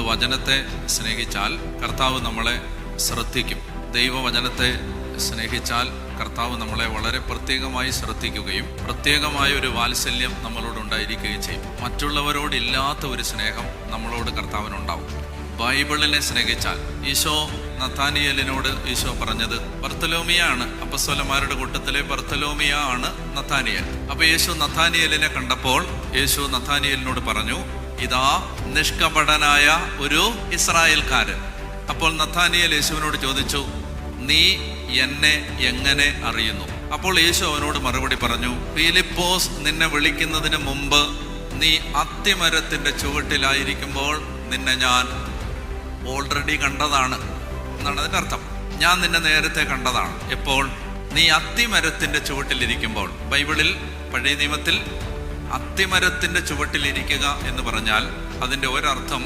വചനത്തെ സ്നേഹിച്ചാൽ കർത്താവ് നമ്മളെ ശ്രദ്ധിക്കും. ദൈവവചനത്തെ സ്നേഹിച്ചാൽ കർത്താവ് നമ്മളെ വളരെ പ്രത്യേകമായി ശ്രദ്ധിക്കുകയും പ്രത്യേകമായ ഒരു വാത്സല്യം നമ്മളോട് ഉണ്ടായിരിക്കുകയും ചെയ്യും. മറ്റുള്ളവരോടില്ലാത്ത ഒരു സ്നേഹം നമ്മളോട് കർത്താവിനുണ്ടാവും. ബൈബിളിനെ സ്നേഹിച്ചാൽ. ഈശോ നത്താനിയലിനോട് ഈശോ പറഞ്ഞത് ബർത്തലോമിയാണ്. അപ്പസ്വലന്മാരുടെ കൂട്ടത്തിലെ ബർത്തലോമിയ ആണ് നത്താനിയൽ. അപ്പൊ യേശു നത്താനിയലിനെ കണ്ടപ്പോൾ യേശു നത്താനിയലിനോട് പറഞ്ഞു ഇതാ നിഷ്കപടനായ ഒരു ഇസ്രായേൽക്കാരൻ. അപ്പോൾ നത്താനിയൽ യേശുവിനോട് ചോദിച്ചു നീ എന്നെ എങ്ങനെ അറിയുന്നു? അപ്പോൾ യേശു അവനോട് മറുപടി പറഞ്ഞു ഫിലിപ്പോസ് നിന്നെ വിളിക്കുന്നതിന് മുമ്പ് നീ അത്തിമരത്തിന്റെ ചുവട്ടിലായിരിക്കുമ്പോൾ നിന്നെ ഞാൻ ഓൾറെഡി കണ്ടതാണ്. എന്നാണ് അതിന്റെ അർത്ഥം. ഞാൻ നിന്നെ നേരത്തെ കണ്ടതാണ്. എപ്പോൾ നീ അത്തിമരത്തിന്റെ ചുവട്ടിലിരിക്കുമ്പോൾ. ബൈബിളിൽ പഴയ നിയമത്തിൽ അത്തിമരത്തിന്റെ ചുവട്ടിലിരിക്കുക എന്ന് പറഞ്ഞാൽ അതിന്റെ ഒരർത്ഥം